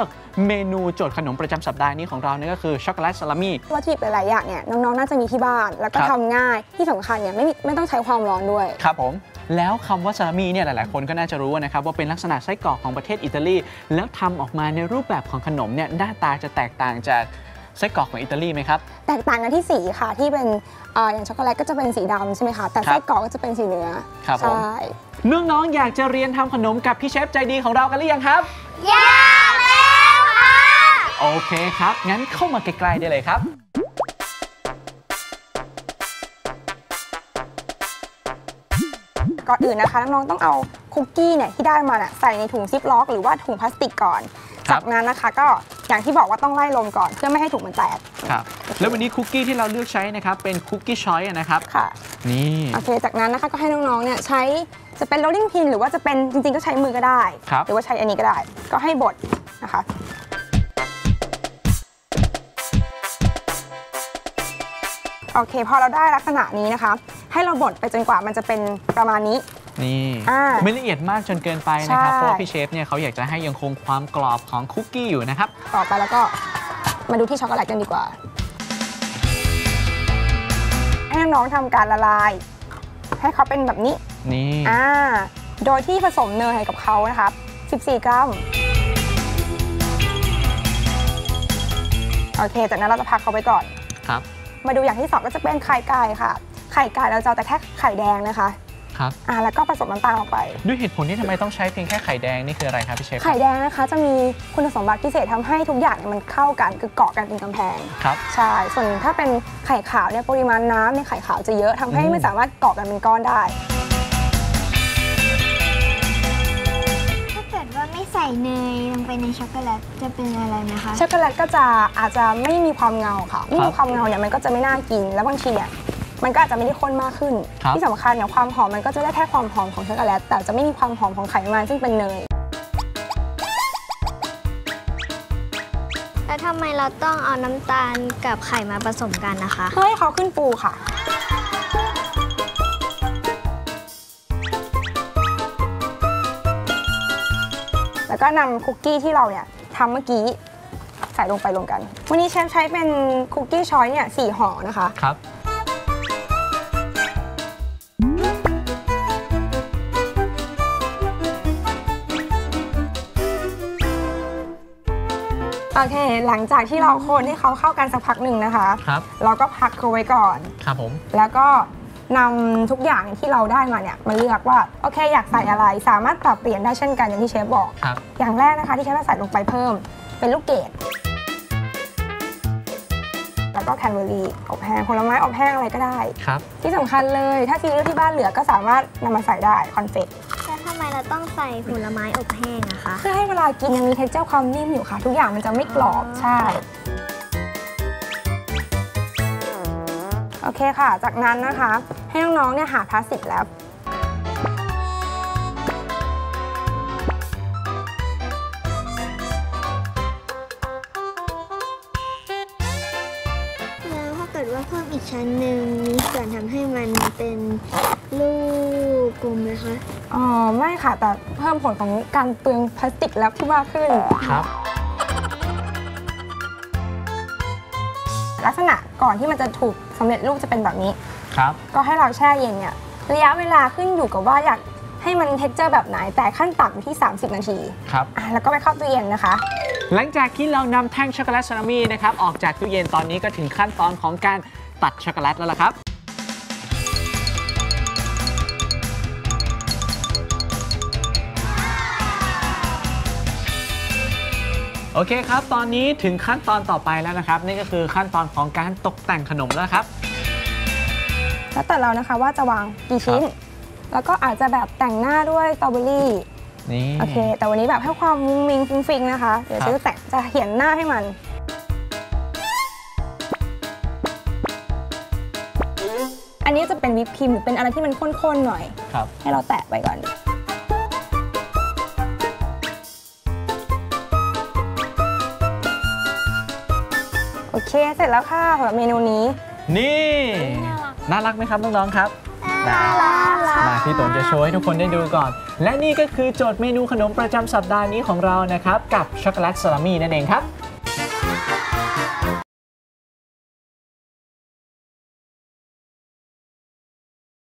อกเมนูโจทย์ขนมประจำสัปดาห์นี้ของเราเนี่ยก็คือช็อกโกแลตซาลามี่วัตถุดิบหลาย ๆ อย่างเนี่ยน้อง ๆ น่าจะมีที่บ้าน แล้วก็ครับทำง่ายที่สำคัญเนี่ยไม่มีไม่ต้องใช้ความร้อนด้วย ครับผม แล้วคำว่าซาลามี่เนี่ยหลาย ๆ คนก็น่าจะรู้นะครับว่าเป็นลักษณะไส้กรอกของประเทศอิตาลี แล้วทำออกมาในรูปแบบของขนมเนี่ยหน้าตาจะแตกต่างจากไส้กรอกของอิตาลีไหมครับ แตกต่างกันที่สีค่ะที่เป็นเอ่ออย่างช็อกโกแลตก็จะเป็นสีดำใช่ไหมคะแต่ครับไส้กรอกก็จะเป็นสีเนื้อครับผมใช่น้องๆอยากจะเรียนทำขนมกับพี่เชฟใจดีของเรากันหรือยังครับอยากแล้วค่ะ โอเคครับ งั้นเข้ามาใกล้ๆได้เลยครับก่อนอื่นนะคะน้องๆต้องเอาคุกกี้เนี่ยที่ได้มาน่ะใส่ในถุงซิปล็อกหรือว่าถุงพลาสติกก่อน ครับ จากนั้นนะคะก็อย่างที่บอกว่าต้องไล่ลมก่อนเพื่อไม่ให้ถุงมันแตกครับ แล้ววันนี้คุกกี้ที่เราเลือกใช้นะครับ เป็นคุกกี้ช้อยนะครับ ค่ะ นี่ โอเคจากนั้นนะคะก็ให้น้องๆเนี่ยใช้จะเป็น rolling pin หรือว่าจะเป็นจริงๆก็ใช้มือก็ได้ ครับ หรือว่าใช้อันนี้ก็ได้ ก็ให้บดนะคะ อเค พอเราได้ลักษณะนี้นะคะ ให้เราบดไปจนกว่ามันจะเป็นประมาณนี้ นี่อ่าไม่ละเอียดมากจนเกินไปนะครับ ใช่ เพราะว่าพี่เชฟเนี่ยเขาอยากจะให้ยังคงความกรอบของคุกกี้อยู่นะครับ ต่อไปแล้วก็มาดูที่ช็อกโกแลตกันดีกว่า ให้น้องๆทำการละลาย ให้เขาเป็นแบบนี้ นี่ อ่า โดยที่ผสมเนยให้กับเขานะครับ 14 กรัม โอเค จากนั้นเราจะพักเขาไว้ก่อนครับ มาดูอย่างที่สองก็จะเป็นไข่ไก่ค่ะ ไข่ไก่เราจะเอาแต่แค่ไข่แดงนะคะครับอ่าแล้วก็ผสมน้ำตาลลงไป ด้วยเหตุผลที่ทำไมต้องใช้เพียงแค่ไข่แดงนี่คืออะไรครับพี่เชฟไข่แดงนะคะจะมีคุณสมบัติพิเศษทำให้ทุกอย่างมันเข้ากันคือเกาะกันเป็นกำแพงครับใช่ส่วนถ้าเป็นไข่ขาวเนี่ยปริมาณน้ำในไข่ขาวจะเยอะทำให้อืมไม่สามารถเกาะกันเป็นก้อนได้ถ้าเกิดว่าไม่ใส่เนยลง ไปในช็อกโกแลตจะเป็นอะไรนะคะช็อกโกแลตก็จะอาจจะไม่มีความเงาค่ะไม่มีความเงาเนี่ยมันก็จะไม่น่ากิน แล้วบางทีเนี่ยมันก็อาจจะไม่ได้ข้นมากขึ้นครับที่สำคัญเนี่ยความหอมมันก็จะได้แค่ความหอมของช็อกโกแลตแต่จะไม่มีความหอมของไขมันซึ่งเป็นเนยแล้วทำไมเราต้องเอาน้ำตาลกับไข่มาผสมกันนะคะเพื่อให้เขาขึ้นฟูค่ะ แล้วก็นำคุกกี้ที่เราเนี่ยทำเมื่อกี้ใส่ลงไปรวมกัน วันนี้เชฟใช้เป็นคุกกี้ช้อยเนี่ยสี่ห่อนะคะ ครับ โอเค หลังจากที่เราคนให้เขาเข้ากันสักพักหนึ่งนะคะ ครับ เราก็พักเขาไว้ก่อน ครับผม แล้วก็ นำทุกอย่างที่เราได้มาเนี่ยมาเลือกว่าโอเคอยากใส่อะไร สามารถปรับเปลี่ยนได้เช่นกันอย่างที่เชฟบอก ครับ อย่างแรกนะคะที่เชฟจะใส่ลงไปเพิ่ม เป็นลูกเกดแล้วก็แคนเบอร์รี่อบแห้งผลไม้อบแห้งอะไรก็ได้ ครับ ที่สำคัญเลยถ้าซีเรียลที่บ้านเหลือก็สามารถนำมาใส่ได้คอนเฟกต์แล้วทำไมเราต้องใส่ผลไม้อบแห้งอะคะ เพื่อให้เวลากินยังมีเท็กเจอร์ความนิ่มอยู่ค่ะ ทุกอย่างมันจะไม่กรอบใช่โอเคค่ะ จากนั้นนะคะ ให้น้องๆเนี่ยหาพลาสติกแล้วแล้วถ้าเกิดว่าเพิ่มอีกชั้นหนึ่งมีส่วนทำให้มันเป็นลูกกลมไหมคะ อ๋อ ไม่ค่ะ แต่เพิ่มผลของการเปลืองพลาสติกแล้วที่มากขึ้น ครับ ลักษณะก่อนที่มันจะถูก สำเร็จรูปจะเป็นแบบนี้ ครับ ก็ให้เราแช่เย็นเนี่ยระยะเวลาขึ้นอยู่กับว่าอยากให้มันเท็กเจอร์แบบไหนแต่ขั้นต่ำอยู่ที่ 30 นาทีครับ อะแล้วก็ไปเข้าตู้เย็นนะคะ หลังจากที่เรานำแท่งช็อกโกแลตซาลามี่นะครับออกจากตู้เย็นตอนนี้ก็ถึงขั้นตอนของการตัดช็อกโกแลตแล้วล่ะครับ โอเคครับ ตอนนี้ถึงขั้นตอนต่อไปแล้วนะครับ นี่ก็คือขั้นตอนของการตกแต่งขนมแล้วครับ แล้วแต่เรานะคะว่าจะวางกี่ชิ้น แล้วก็อาจจะแบบแต่งหน้าด้วยสตรอเบอรี่นี่โอเค แต่วันนี้แบบให้ความมุ้งมิงฟุ้งฟิงนะคะ เดี๋ยวครับจะแต่งจะเขียนหน้าให้มันอันนี้จะเป็นวิปครีมหรือเป็นอะไรที่มันข้นๆหน่อยครับให้เราแตะไปก่อน โอเคเสร็จแล้วค่ะสำหรับเมนูนี้ นี่ น่ารักไหมครับน้องๆครับน่ารักมาพี่ตนจะโชว์ให้ทุกคนได้ดูก่อน และนี่ก็คือโจทย์เมนูขนมประจำสัปดาห์นี้ของเรานะครับ กับช็อกโกแลตซาลามี่นั่นเองครับ